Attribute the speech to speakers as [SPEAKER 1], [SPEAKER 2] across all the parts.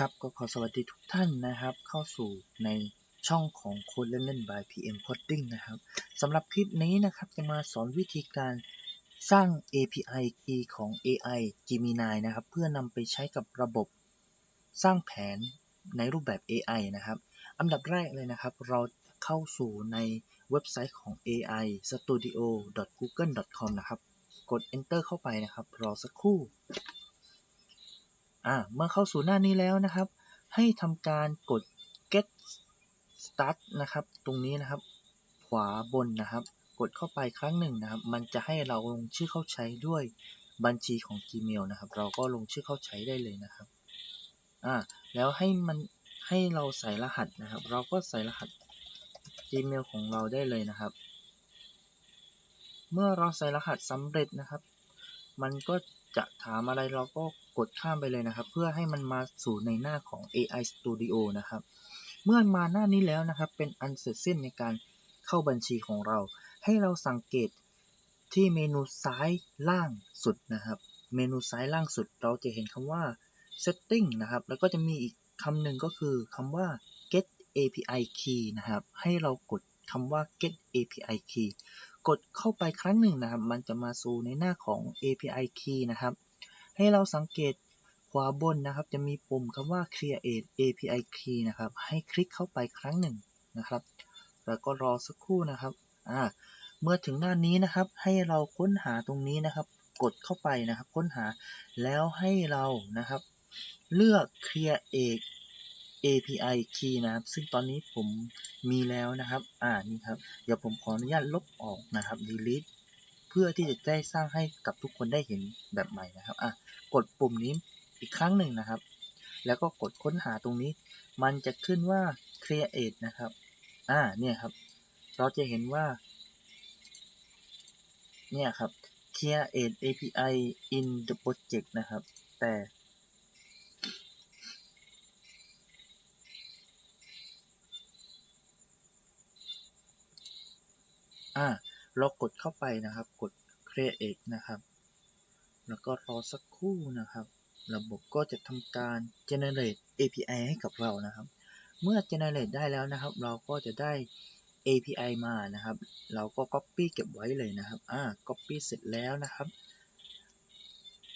[SPEAKER 1] ครับก็ขอสวัสดีทุกท่านนะครับ เข้าสู่ในช่องของโค้ดเล่นๆ by PM Coding นะครับสำหรับคลิปนี้นะครับจะมาสอนวิธีการสร้าง API key ของ AI Gemini นะครับ เพื่อนำไปใช้กับระบบสร้างแผนในรูปแบบ AI นะครับ อันดับแรกเลยนะครับ เราเข้าสู่ในเว็บไซต์ของ AI studio google com นะครับ กด enter เข้าไปนะครับ รอสักครู่ อ่าเมื่อเข้าสู่หน้านี้แล้วนะครับ ให้ทำการกด get start นะครับ ตรงนี้นะครับ ขวาบนนะครับ กดเข้าไปครั้งหนึ่งนะครับ มันจะให้เราลงชื่อเข้าใช้ด้วยบัญชีของ Gmail นะครับ เราก็ลงชื่อเข้าใช้ได้เลยนะครับอ่าแล้วให้มันให้เราใส่รหัสนะครับ เราก็ใส่รหัส Gmail ของเราได้เลยนะครับ เมื่อเราใส่รหัสสำเร็จนะครับ มันก็ จะถามอะไรเราก็กดข้ามไปเลยนะครับ เพื่อให้มันมาสู่ในหน้าของ AI Studio นะครับ เมื่อมาหน้านี้แล้วนะครับ เป็นอันเสร็จสิ้นในการเข้าบัญชีของเรา ให้เราสังเกตที่เมนูซ้ายล่างสุดนะครับ เมนูซ้ายล่างสุด เราจะเห็นคำว่า setting นะครับ แล้วก็จะมีอีกคำหนึ่งก็คือคำว่า get API key นะครับ ให้เรากดคำว่า get API key กดเข้าไปครั้งหนึ่งนะครับ มันจะมาสู่ในหน้าของ API key นะครับ ให้เราสังเกตขวาบนนะครับ จะมีปุ่มคำว่า create API key นะครับ ให้คลิกเข้าไปครั้งหนึ่งนะครับ แล้วก็รอสักครู่นะครับอ่าเมื่อถึงหน้านี้นะครับ ให้เราค้นหาตรงนี้นะครับ กดเข้าไปนะครับ ค้นหาแล้วให้เรานะครับ เลือก create API key นะครับ ซึ่งตอนนี้ผมมีแล้วนะครับ อ่า นี่ครับ เดี๋ยวผมขออนุญาตลบออกนะครับ delete เพื่อที่จะได้สร้างให้กับทุกคนได้เห็นแบบใหม่นะครับ อะ กดปุ่มนี้อีกครั้งหนึ่งนะครับ แล้วก็กดค้นหาตรงนี้ มันจะขึ้นว่า create นะครับ อ่า เนี่ยครับ เราจะเห็นว่า เนี่ยครับ create API in the project นะครับ แต่ อ่าเรากดเข้าไปนะครับ กด create นะครับ แล้วก็รอสักครู่นะครับ ระบบก็จะทำการ generate API ให้กับเรานะครับ เมื่อ generate ได้แล้วนะครับ เราก็จะได้ API มานะครับ เราก็ copy เก็บไว้เลยนะครับ อ่า copy เสร็จแล้วนะครับ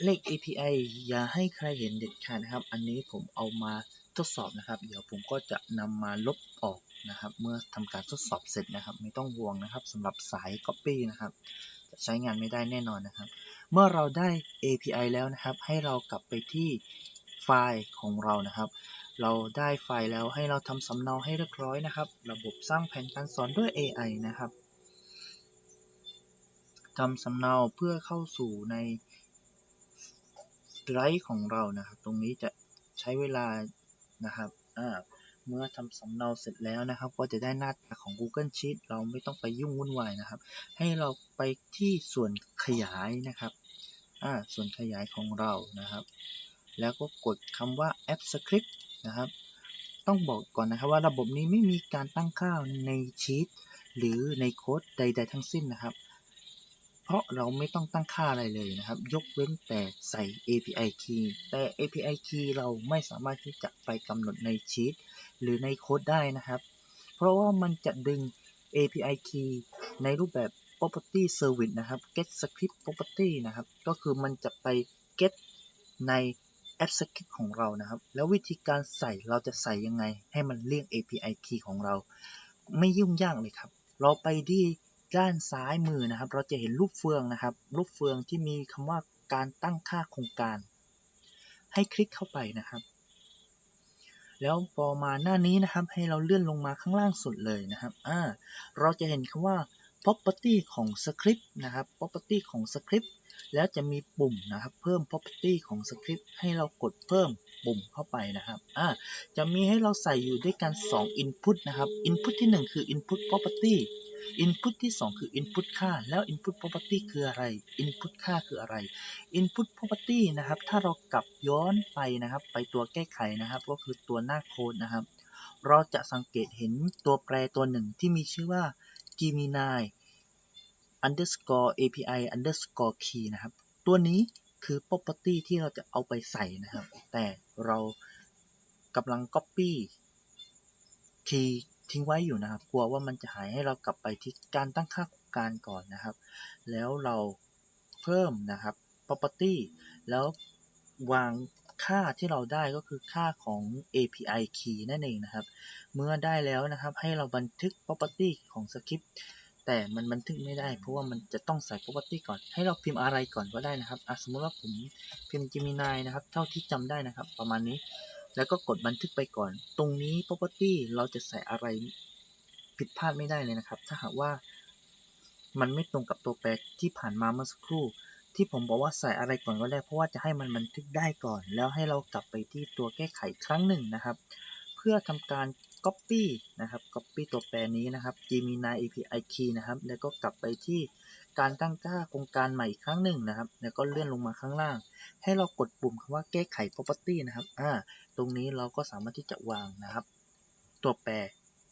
[SPEAKER 1] เลข API อย่าให้ใครเห็นเด็ดขาดนะครับ อันนี้ผมเอามา ทดสอบนะครับ เดี๋ยวผมก็จะนำมาลบออกนะครับ เมื่อทำการทดสอบเสร็จนะครับ ไม่ต้องห่วงนะครับสำหรับสาย Copy นะครับ จะใช้งานไม่ได้แน่นอนนะครับ เมื่อเราได้ API แล้วนะครับ ให้เรากลับไปที่ไฟล์ของเรานะครับ เราได้ไฟล์แล้วให้เราทำสำเนาให้เรียบร้อยนะครับ ระบบสร้างแผนการสอนด้วย AI นะครับทำสำเนาเพื่อเข้าสู่ในไดรฟ์ของเรานะครับ ตรงนี้จะใช้เวลา นะครับอ่าเมื่อทำสำเนาเสร็จแล้วนะครับ ก็จะได้หน้าตาของ Google Sheet เราไม่ต้องไปยุ่งวุ่นวายนะครับ ให้เราไปที่ส่วนขยายนะครับอ่าส่วนขยายของเรานะครับ แล้วก็กดคำว่า App Script นะครับ ต้องบอกก่อนนะครับว่าระบบนี้ไม่มีการตั้งค่าในชีตหรือในโค้ดใด ๆ ทั้งสิ้นนะครับ เพราะเราไม่ต้องตั้งค่าอะไรเลยนะครับ ยกเว้นแต่ใส่ API key แต่ API key เราไม่สามารถที่จะไปกำหนดในชีตหรือในโค้ดได้นะครับ เพราะว่ามันจะดึง API key ในรูปแบบ property service นะครับ get script property นะครับ ก็คือมันจะไป get ใน app script ของเรานะครับ แล้ววิธีการใส่เราจะใส่ยังไง ให้มันเรียก API key ของเรา ไม่ยุ่งยากเลยครับ เราไปที่ ด้านซ้ายมือนะครับ เราจะเห็นรูปเฟืองนะครับ รูปเฟืองที่มีคำว่าการตั้งค่าโครงการ ให้คลิกเข้าไปนะครับ แล้วพอมาหน้านี้นะครับ ให้เราเลื่อนลงมาข้างล่างสุดเลยนะครับอ่าเราจะเห็นคำว่า property ของสคริปต์นะครับ property ของสคริปต์ แล้วจะมีปุ่มนะครับ เพิ่ม property ของ script ให้เรากดเพิ่มปุ่มเข้าไปนะครับอ่าจะมีให้เราใส่อยู่ด้วยกัน 2 input นะครับ input ที่ 1 คือ input property input ที่ 2 คือ input ค่า แล้ว input property คืออะไร input ค่าคืออะไร input property นะครับ ถ้าเรากลับย้อนไปนะครับ ไปตัวแก้ไขนะครับ ก็คือตัวหน้าโค้ดนะครับ เราจะสังเกตเห็นตัวแปรตัวหนึ่งที่มีชื่อว่า Gemini underscore API underscore key นะครับ ตัวนี้คือ property ที่เราจะเอาไปใส่นะครับ แต่เรากำลัง Copy คีย์ทิ้งไว้อยู่นะครับ กลัวว่ามันจะหายให้เรากลับไปที่การตั้งค่าการก่อนนะครับ แล้วเราเพิ่มนะครับ property แล้ววางค่าที่เราได้ก็คือค่าของ API key นั่นเองนะครับ เมื่อได้แล้วนะครับให้เราบันทึก property ของสคริปต์ แต่มันบันทึกไม่ได้เพราะว่ามันจะต้องใส่ property ก่อน ให้เราพิมพ์อะไรก่อนก็ได้นะครับสมมติว่าผมพิมพ์ Gemini นะครับ เท่าที่จำได้นะครับ ประมาณนี้ แล้วก็กดบันทึกไปก่อน ตรงนี้ property เราจะใส่อะไรผิดพลาดไม่ได้เลยนะครับ ถ้าหากว่ามันไม่ตรงกับตัวแปรที่ผ่านมาเมื่อสักครู่ ที่ผมบอกว่าใส่อะไรก่อนก็ได้เพราะว่าจะให้มันบันทึกได้ก่อน แล้วให้เรากลับไปที่ตัวแก้ไขครั้งหนึ่งนะครับ เพื่อทำการ copy นะครับ copy ตัวแปรนี้นะครับ Gemini API key นะครับ แล้วก็กลับไปที่การตั้งค่าโครงการใหม่อีกครั้งหนึ่งนะครับ แล้วก็เลื่อนลงมาข้างล่าง ให้เรากดปุ่มคำว่าแก้ไข property นะครับ อ่า ตรงนี้เราก็สามารถที่จะวางนะครับ ตัวแปร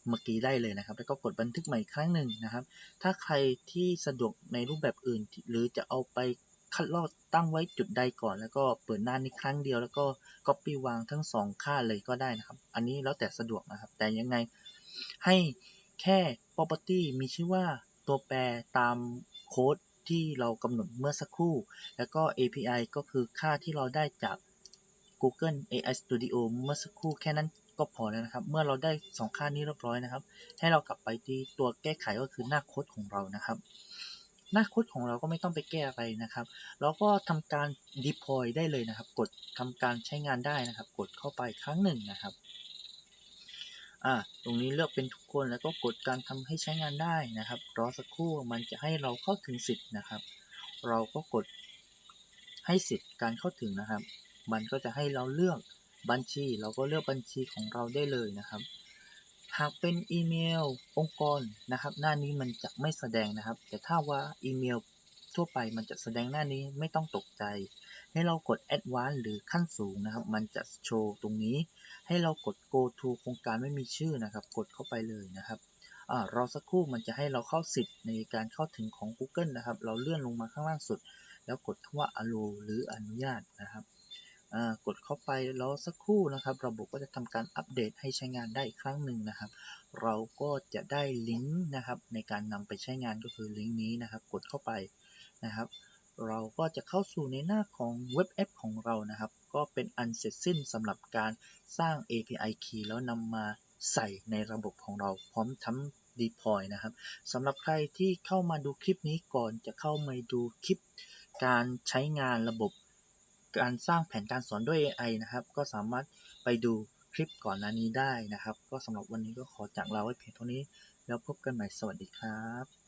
[SPEAKER 1] เมื่อกี้ได้เลยนะครับ แล้วก็กดบันทึกใหม่อีกครั้งหนึ่งนะครับ ถ้าใครที่สะดวกในรูปแบบอื่น หรือจะเอาไป คัดลอกตั้งไว้จุดใดก่อน แล้วก็เปิดหน้านี้ครั้งเดียวแล้วก็ copy วางทั้งสองค่าเลยก็ได้นะครับ อันนี้แล้วแต่สะดวกนะครับ แต่ยังไงให้แค่ property มีชื่อว่าตัวแปรตามโค้ดที่เรากำหนดเมื่อสักครู่ แล้วก็ API ก็คือค่าที่เราได้จาก Google AI Studio เมื่อสักครู่แค่นั้นก็พอแล้วนะครับ เมื่อเราได้ 2 ค่านี้เรียบร้อยนะครับ ให้เรากลับไปที่ตัวแก้ไขก็คือหน้าโค้ดของเรานะครับ หน้าโค้ดของเราก็ไม่ต้องไปแก้อะไรนะครับ เราก็ทำการ deploy ได้เลยนะครับ กดทำการใช้งานได้นะครับ กดเข้าไปครั้งหนึ่งนะครับอ่าตรงนี้เลือกเป็นทุกคนแล้วก็กดการทำให้ใช้งานได้นะครับ รอสักครู่มันจะให้เราเข้าถึงสิทธิ์นะครับ เราก็กดให้สิทธิ์การเข้าถึงนะครับ มันก็จะให้เราเลือกบัญชี เราก็เลือกบัญชีของเราได้เลยนะครับ หากเป็นอีเมลองค์กรนะครับ หน้านี้มันจะไม่แสดงนะครับ แต่ถ้าว่าอีเมลทั่วไปมันจะแสดงหน้านี้ไม่ต้องตกใจ ให้เรากด Advanced หรือขั้นสูงนะครับ มันจะโชว์ตรงนี้ ให้เรากด Go to โครงการไม่มีชื่อนะครับ กดเข้าไปเลยนะครับอ่ารอสักครู่มันจะให้เราเข้าสิทธิ์ในการเข้าถึงของ Google นะครับ เราเลื่อนลงมาข้างล่างสุด แล้วกดคำว่า allow หรืออนุญาตนะครับ กดเข้าไปแล้วสักครู่นะครับ ระบบก็จะทำการอัปเดตให้ใช้งานได้อีกครั้งหนึ่งนะครับ เราก็จะได้ลิงก์นะครับในการนำไปใช้งานก็คือลิงก์นี้นะครับ กดเข้าไปนะครับ เราก็จะเข้าสู่ในหน้าของเว็บแอปของเรานะครับ ก็เป็นอันเสร็จสิ้นสำหรับการสร้าง API key แล้วนำมาใส่ในระบบของเราพร้อมทั้ง deploy นะครับสำหรับใครที่เข้ามาดูคลิปนี้ก่อนจะเข้ามาดูคลิปการใช้งานระบบ การสร้างแผนการสอนด้วย AI นะครับ ก็สามารถไปดูคลิปก่อนหน้านี้ได้นะครับ ก็สำหรับวันนี้ก็ขอจากลาไว้เพียงเท่านี้ แล้วพบกันใหม่สวัสดีครับ